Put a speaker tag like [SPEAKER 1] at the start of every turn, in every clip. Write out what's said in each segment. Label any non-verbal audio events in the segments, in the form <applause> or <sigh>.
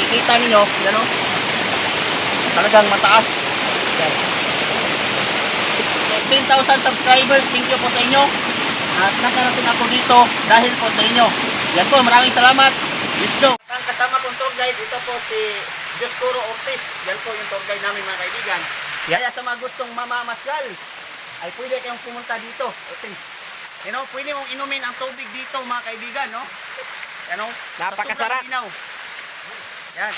[SPEAKER 1] Makikita ninyo, yan o. Talagang mataas. Yan. 10,000 subscribers, thank you po sa inyo. At nakarating ako dito dahil po sa inyo. Yan po, maraming salamat. Let's go. Ang kasama kong tour guide, ito po si Dioscuro Ortiz. Yan po yung tour guide namin mga kaibigan. Kaya sa mga gustong mamamasyal, ay pwede kayong pumunta dito. Okay. You know, pwede mong inumin ang tubig dito mga kaibigan, no? Yan o.
[SPEAKER 2] Napakasarap.
[SPEAKER 1] Yan.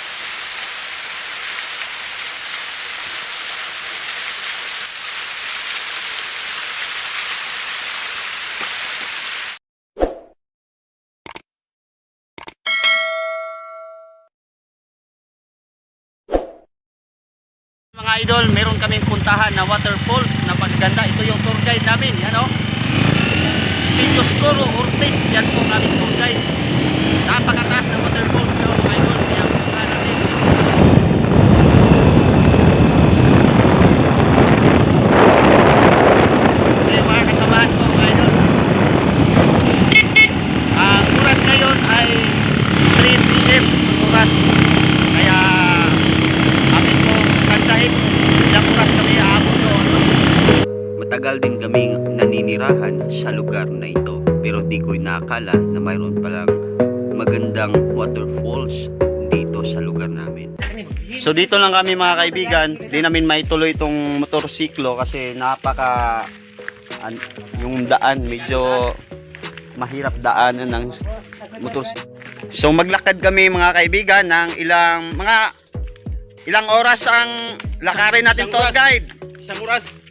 [SPEAKER 1] Mga idol, meron kaming puntahan na waterfalls na pagganda. Ito yung tour guide namin, yan o. Si Dioscoro Ortiz, yan po ang aming tour guide. Napakataas na mga idol. Kaya puntahan natin. Okay, mga kasamahan ko mga idol. Ang oras ngayon ay 3 p.m. ang oras. Kaya amin po kansahin ilang oras kami aabot doon.
[SPEAKER 3] Matagal din kaming naninirahan sa lugar na ito pero di ko inaakala na mayroon palang magandang waterfalls dito sa lugar namin.
[SPEAKER 1] So dito lang kami mga kaibigan, di namin maituloy itong motorsiklo kasi napaka an- yung daan medyo mahirap daanan ng motor. So maglakad kami mga kaibigan ng ilang mga ilang oras ang lakarin natin tour guide.
[SPEAKER 2] Isang oras.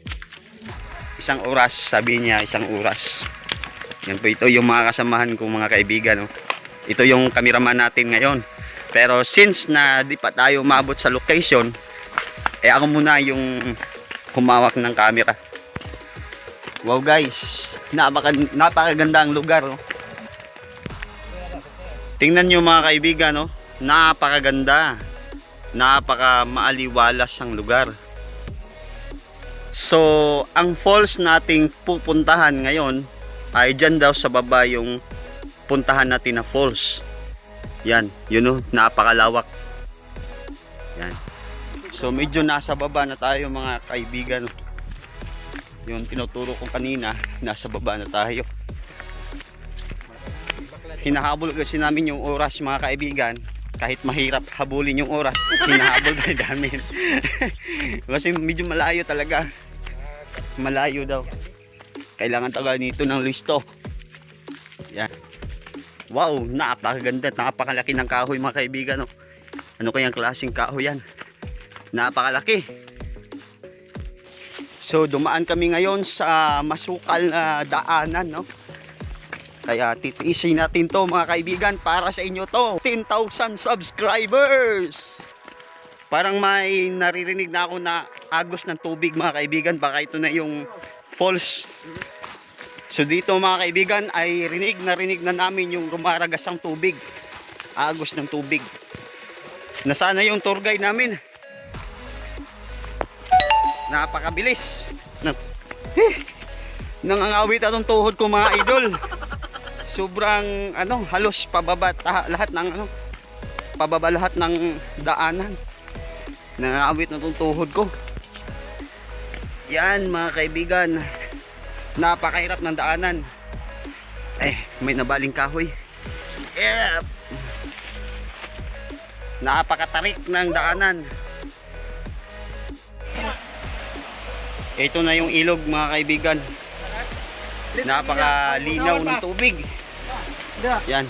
[SPEAKER 1] Isang oras, sabi niya, isang oras. Yan po ito yung mga kasamahan kong mga kaibigan. No? Ito yung kameraman natin ngayon. Pero since na di pa tayo maabot sa location, eh ako muna yung humawak ng camera. Wow guys, napaka, napakaganda ang lugar. No? Tingnan nyo mga kaibigan, no? napakaganda. Napaka maaliwalas ang lugar. So, ang falls nating pupuntahan ngayon ay dyan daw sa baba yung puntahan natin na falls. Yan, yun o, napakalawak. Yan. So, medyo nasa baba na tayo mga kaibigan. Yung tinuturo ko kanina, nasa baba na tayo. Hinahabol kasi namin yung oras mga kaibigan. Kahit mahirap habulin yung oras, hinahabol tayo namin. <laughs> kasi medyo malayo talaga. Malayo daw. Kailangan taga nito ng listo. Yan. Wow napakaganda napakalaki ng kahoy mga kaibigan no? ano kayang klaseng kahoy yan? Napakalaki. So dumaan kami ngayon sa masukal na daanan no kaya titiisin natin to mga kaibigan para sa inyo to. 10,000 subscribers! Parang may naririnig na ako na agos ng tubig mga kaibigan. Baka ito na yung falls so dito mga kaibigan ay rinig na rinig na namin yung rumaragas ang tubig. Agos ng tubig. Nasana yung tour guide namin? Napakabilis. Na, eh, nangangawit atong tuhod ko mga idol sobrang ano halos pababa ta- lahat ng ano pababa lahat ng daanan Nangawit na itong tuhod ko. Yan mga kaibigan. Napakahirap ng daanan. Eh, may nabaling kahoy. Yep. Napakatarik ng daanan. Ito na yung ilog mga kaibigan. Napakalinaw ng tubig. Yan.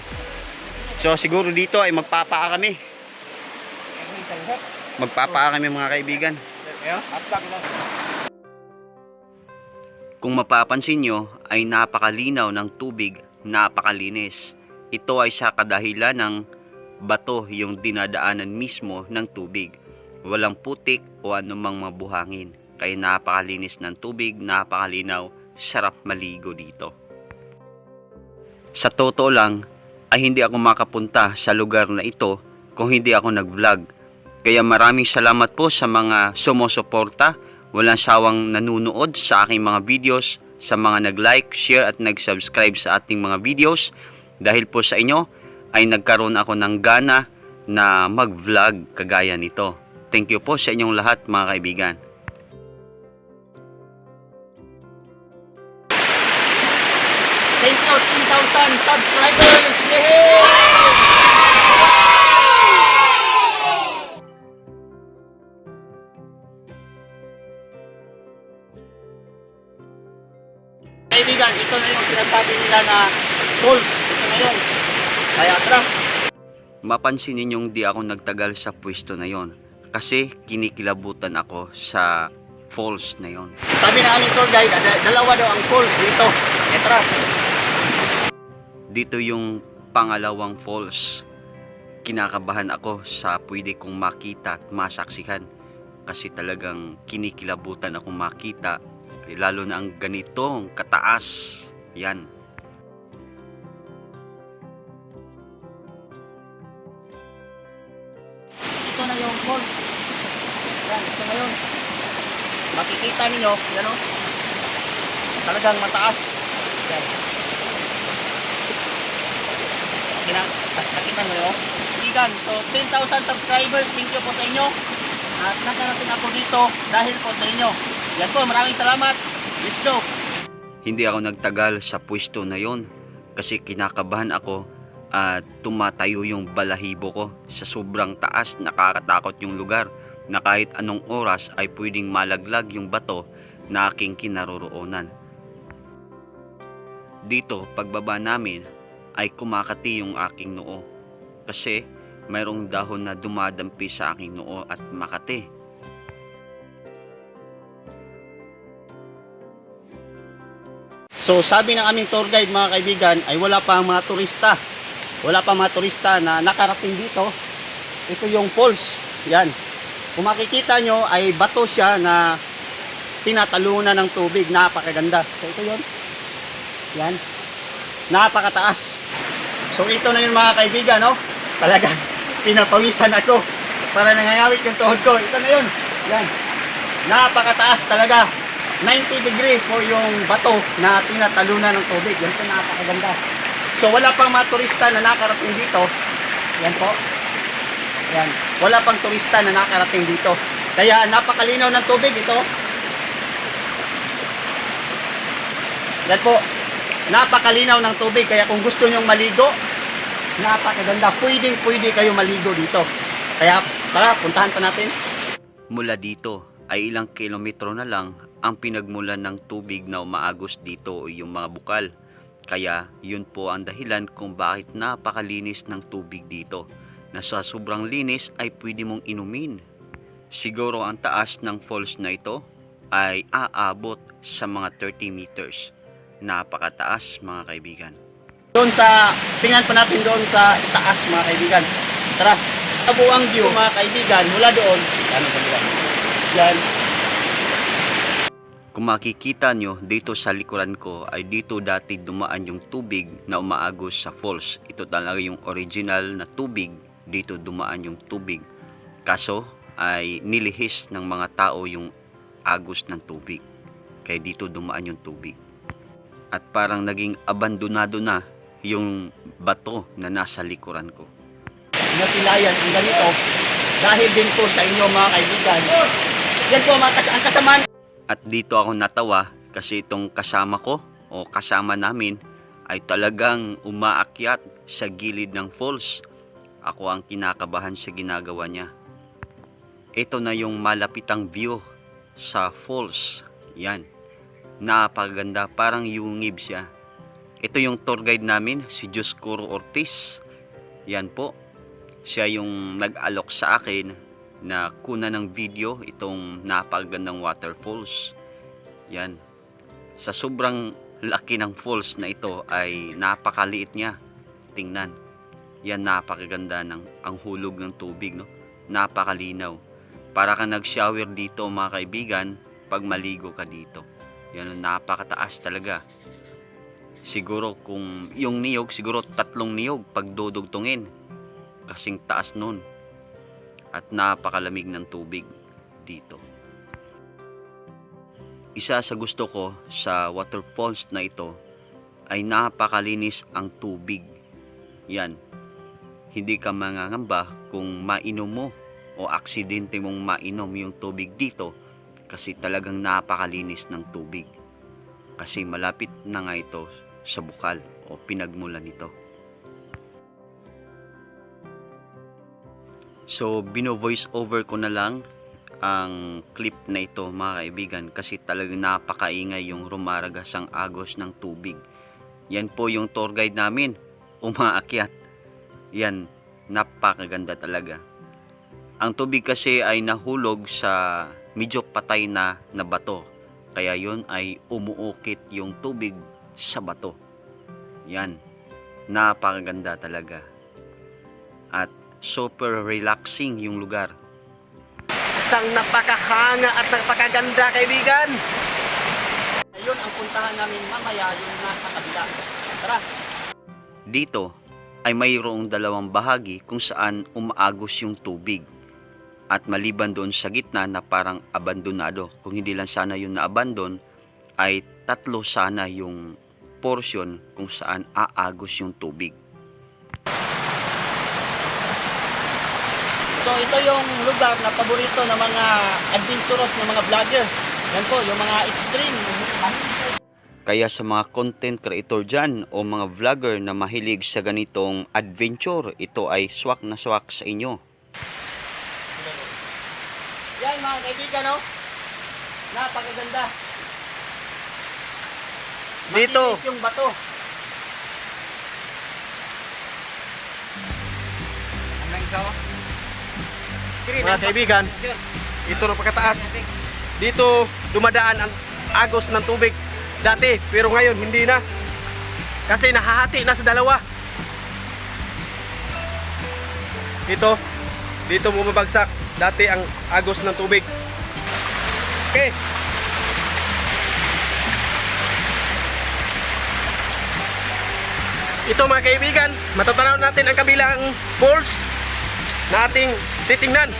[SPEAKER 1] So siguro dito ay magpapaa kami. Magpapaa kami mga kaibigan.
[SPEAKER 3] Kung mapapansin nyo ay napakalinaw ng tubig, napakalinis. Ito ay sa kadahilan ng bato yung dinadaanan mismo ng tubig. Walang putik o anumang mabuhangin. Kaya napakalinis ng tubig, napakalinaw, sarap maligo dito. Sa totoo lang ay hindi ako makapunta sa lugar na ito kung hindi ako nag-vlog. Kaya maraming salamat po sa mga sumusuporta, walang sawang nanunood sa aking mga videos, sa mga nag-like, share at nag-subscribe sa ating mga videos. Dahil po sa inyo ay nagkaroon ako ng gana na mag-vlog kagaya nito. Thank you po sa inyong lahat mga kaibigan.
[SPEAKER 1] Nila na goals. Ito na yun. Kaya tara.
[SPEAKER 3] Mapansin ninyong di ako nagtagal sa pwesto na yon kasi kinikilabutan ako sa falls na yon.
[SPEAKER 1] Sabi na aming tour guide, da- dalawa daw ang falls dito. Tara.
[SPEAKER 3] Dito yung pangalawang falls. Kinakabahan ako sa pwede kong makita at masaksihan kasi talagang kinikilabutan akong makita lalo na ang ganitong kataas. Yan.
[SPEAKER 1] Makikita ninyo, yan o. Talagang mataas. Yan. Kina, nakita mo yun? Igan, so 10,000 subscribers, thank you po sa inyo. At nakarating ako dito dahil po sa inyo. Yan po, maraming salamat. Let's go.
[SPEAKER 3] Hindi ako nagtagal sa pwesto na yon kasi kinakabahan ako at tumatayo yung balahibo ko sa sobrang taas nakakatakot yung lugar na kahit anong oras ay pwedeng malaglag yung bato na aking kinaroroonan. Dito pagbaba namin ay kumakati yung aking noo kasi mayroong dahon na dumadampi sa aking noo at makati.
[SPEAKER 1] So sabi ng aming tour guide mga kaibigan ay wala pa mga turista. Wala pa mga turista na nakarating dito. Ito yung falls. Yan. Kung makikita nyo ay bato siya na tinatalunan ng tubig. Napakaganda. So ito yun. Yan. Napakataas. So ito na yun mga kaibigan. No? Talaga <laughs> pinapawisan ako para nangangawit yung tuhod ko. Ito na yun. Yan. Napakataas talaga. 90 degree po yung bato na tinatalunan ng tubig. Yan po napakaganda. So wala pang mga turista na nakarating dito. Yan po. Yan. Wala pang turista na nakarating dito. Kaya napakalinaw ng tubig ito. Yan po. Napakalinaw ng tubig. Kaya kung gusto nyong maligo, napakaganda. Pwedeng pwede kayo maligo dito. Kaya tara, puntahan pa natin.
[SPEAKER 3] Mula dito ay ilang kilometro na lang ang pinagmulan ng tubig na umaagos dito yung mga bukal. Kaya yun po ang dahilan kung bakit napakalinis ng tubig dito na sa sobrang linis ay pwede mong inumin. Siguro ang taas ng falls na ito ay aabot sa mga 30 meters. Napakataas mga kaibigan.
[SPEAKER 1] Doon sa, tingnan pa natin doon sa taas mga kaibigan. Tara, tabo ang view mga kaibigan mula doon. Yan, yan. Yan.
[SPEAKER 3] Kung makikita nyo dito sa likuran ko ay dito dati dumaan yung tubig na umaagos sa falls. Ito talaga yung original na tubig. Dito dumaan yung tubig. Kaso ay nilihis ng mga tao yung agos ng tubig. Kaya dito dumaan yung tubig. At parang naging abandonado na yung bato na nasa likuran ko.
[SPEAKER 1] Nasilayan ang ganito. Dahil din po sa inyo mga kaibigan. Yan po mga kas ang kasamaan.
[SPEAKER 3] At dito ako natawa kasi itong kasama ko o kasama namin ay talagang umaakyat sa gilid ng falls. Ako ang kinakabahan sa ginagawa niya. Ito na yung malapitang view sa falls. Yan. Napakaganda. Parang yungib siya. Ito yung tour guide namin, si Joscuro Ortiz. Yan po. Siya yung nag-alok sa akin na kuna ng video itong napakagandang waterfalls. Yan. Sa sobrang laki ng falls na ito ay napakaliit niya. Tingnan. Yan napakaganda ng ang hulog ng tubig no. Napakalinaw. Para ka nag-shower dito mga kaibigan pag maligo ka dito. Yan napakataas talaga. Siguro kung yung niyog, siguro tatlong niyog pag dudugtungin. Kasing taas nun at napakalamig ng tubig dito. Isa sa gusto ko sa waterfalls na ito ay napakalinis ang tubig. Yan. Hindi ka mangangamba kung mainom mo o aksidente mong mainom yung tubig dito kasi talagang napakalinis ng tubig. Kasi malapit na nga ito sa bukal o pinagmulan nito. So, bino-voice over ko na lang ang clip na ito mga kaibigan kasi talagang napakaingay yung rumaragas ang agos ng tubig. Yan po yung tour guide namin, umaakyat. Yan, napakaganda talaga. Ang tubig kasi ay nahulog sa medyo patay na na bato. Kaya yon ay umuukit yung tubig sa bato. Yan, napakaganda talaga. At super relaxing yung lugar.
[SPEAKER 2] Isang napakahanga at napakaganda kaibigan.
[SPEAKER 1] Ayun ang puntahan namin mamaya yung nasa kabila. Tara!
[SPEAKER 3] Dito ay mayroong dalawang bahagi kung saan umaagos yung tubig. At maliban doon sa gitna na parang abandonado, kung hindi lang sana yung na-abandon, ay tatlo sana yung portion kung saan aagos yung tubig.
[SPEAKER 1] So ito yung lugar na paborito ng mga adventurous na mga vlogger. Yan po, yung mga extreme.
[SPEAKER 3] Kaya sa mga content creator dyan o mga vlogger na mahilig sa ganitong adventure, ito ay swak na swak sa inyo.
[SPEAKER 1] Yan mga kaibigan, no? Napakaganda.
[SPEAKER 2] Dito.
[SPEAKER 1] Makinis yung bato.
[SPEAKER 2] Mga kaibigan, ito na pagkataas. Dito dumadaan ang agos ng tubig dati, pero ngayon hindi na. Kasi nahahati na sa dalawa. Dito, dito bumabagsak dati ang agos ng tubig. Okay. Ito mga kaibigan, matatanaw natin ang kabilang falls na ating titingnan.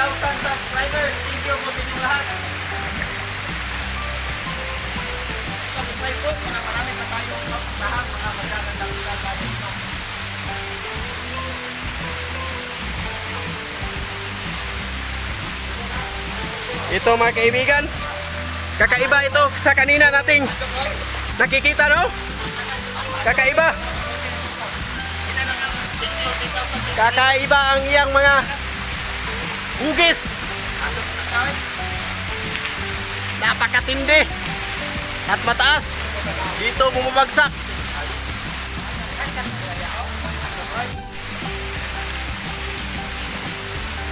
[SPEAKER 1] Thousand subscribers. Thank you po sa inyong lahat. Subscribe po para marami pa tayong mapuntahan mga magagandang lugar tayo dito.
[SPEAKER 2] Ito mga kaibigan, kakaiba ito sa kanina nating nakikita no? Kakaiba. Kakaiba ang iyang mga hugis. Napakatindi at mataas. Dito bumabagsak.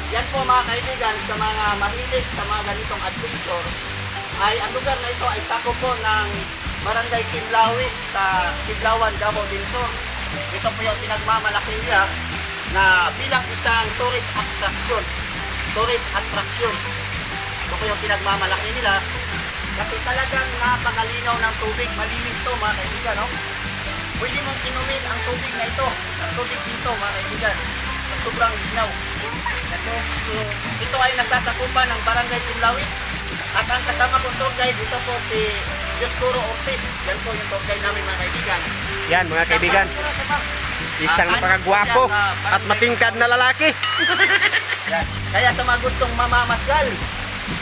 [SPEAKER 1] Yan po mga kaibigan sa mga mahilig sa mga ganitong adventure ay ang lugar na ito ay sakop po ng Barangay Kiblawis sa Kiblawan, Davao del. Ito po yung pinagmamalaki nila na bilang isang tourist attraction. Tourist attraction. Ito po yung pinagmamalaki nila kasi talagang napakalinaw ng tubig. Malinis to mga kaibigan, no? Pwede mong inumin ang tubig na ito. Ang tubig dito mga kaibigan sa sobrang linaw. Ito, so, ito ay nasasakupan ng Barangay Timlawis. At ang kasama kong tour guide, ito po si Dioscuro Ortiz. Yan po yung guide namin mga kaibigan.
[SPEAKER 2] Yan mga kaibigan, isang
[SPEAKER 1] Ah,
[SPEAKER 2] napakagwapo
[SPEAKER 1] ano po siya, ah,
[SPEAKER 2] at matingkad na lalaki. <laughs>
[SPEAKER 1] Yan. Kaya sa mga gustong mamamasyal,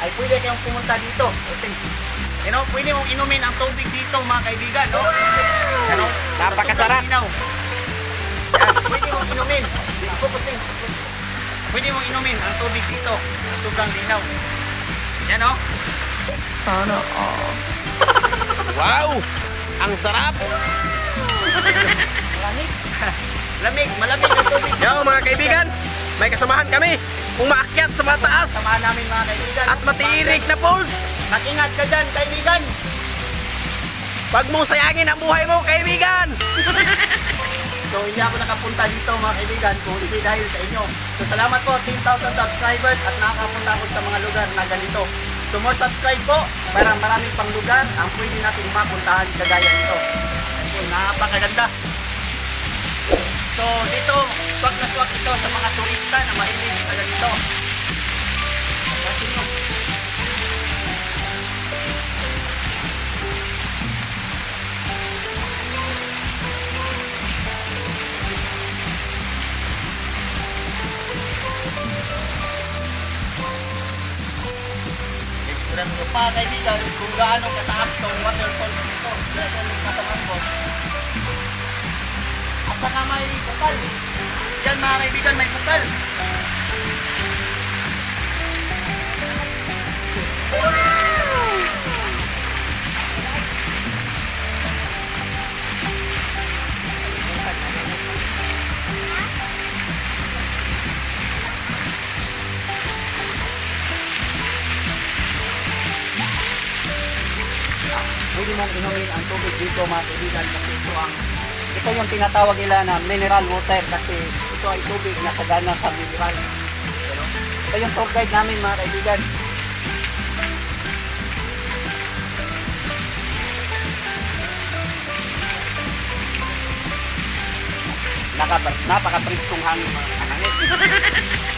[SPEAKER 1] ay pwede kayong pumunta dito. Okay. You know, pwede mong inumin ang tubig dito mga kaibigan, no? Ano?
[SPEAKER 2] Napakasarap.
[SPEAKER 1] Sobrang linaw. Yan, pwede mong inumin. Focusing. Pwede mong inumin ang tubig dito. Sobrang linaw. Yan, no?
[SPEAKER 2] Wow! Ang sarap!
[SPEAKER 1] Lamig. <laughs> Lamig, malamig ang tubig.
[SPEAKER 2] Yo mga kaibigan, may kasamahan kami umaakyat sa mataas
[SPEAKER 1] Samahan namin mga kaibigan.
[SPEAKER 2] at matirik na falls.
[SPEAKER 1] Mag-ingat ka dyan, kaibigan.
[SPEAKER 2] Huwag mong sayangin ang buhay mo, kaibigan! <laughs>
[SPEAKER 1] So hindi ako nakapunta dito mga kaibigan kung hindi dahil sa inyo. So salamat po 10,000 subscribers at nakakapunta ako sa mga lugar na ganito. So more subscribe po para maraming pang lugar ang pwede natin mapuntahan kagaya nito. So, napakaganda. So dito, swak na swak ito sa mga turista na mahilig sa ganito. Extreme nyo pa kaibigan kung gaano kataas tong waterfall dito. Dito yung katamambot. At saka may bukal. Yan mga kaibigan, may bukal. Pwede mong inumin ang tubig dito mga kaibigan kasi ito ang ito yung tinatawag nila na mineral water kasi ito ay tubig na sagana sa mineral. Pero, ito yung tour guide namin mga kaibigan. Naka, napaka-priskong hangin mga hangin. <laughs>